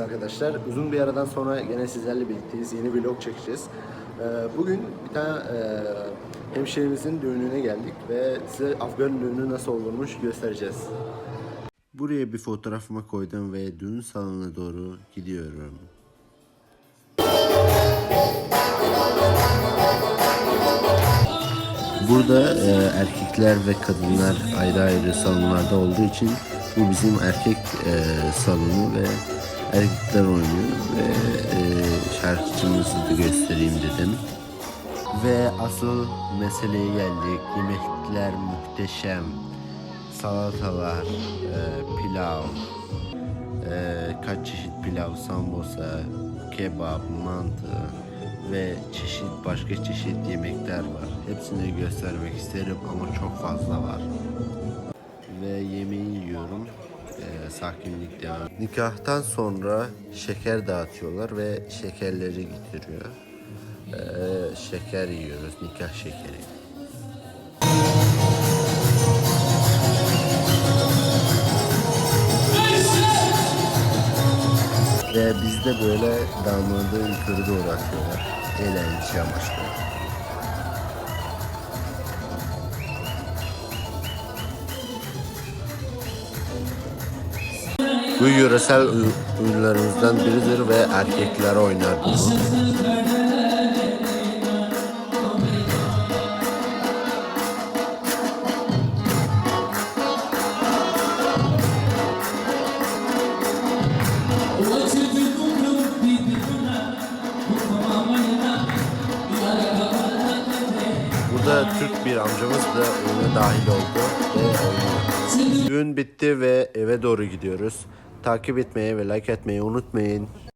arkadaşlar. Uzun bir aradan sonra yine sizlerle birlikteyiz. Yeni vlog çekeceğiz. Ee, Bugün bir tane e, hemşehrimizin düğününe geldik ve size Afgan düğünü nasıl olurmuş göstereceğiz. Buraya bir fotoğrafımı koydum ve düğün salonuna doğru gidiyorum. Burada e, erkekler ve kadınlar ayrı ayrı salonlarda olduğu için bu bizim erkek e, salonu ve erkekler oynuyor ve e, şarkıcımızı da göstereyim dedim. Ve asıl meseleye geldik. Yemekler muhteşem. Salatalar, e, pilav, e, kaç çeşit pilav, sambosa, kebap, mantı ve çeşit başka çeşit yemekler var. Hepsini göstermek isterim ama çok fazla var. Ve yemeği yiyorum. Sakinlik devam. Nikahtan sonra şeker dağıtıyorlar ve şekerleri getiriyor. E, şeker yiyoruz, nikah şekeri. Ve bizde böyle damadı yukarı doğru atıyorlar. Eğlence amaçlı. Bu yöresel oy- oyunlarımızdan biridir ve erkekler oynar bunu. Burada Türk bir amcamız da oyuna dahil oldu ve oynuyor. Düğün bitti ve eve doğru gidiyoruz. Takip etmeyi ve like etmeyi unutmayın.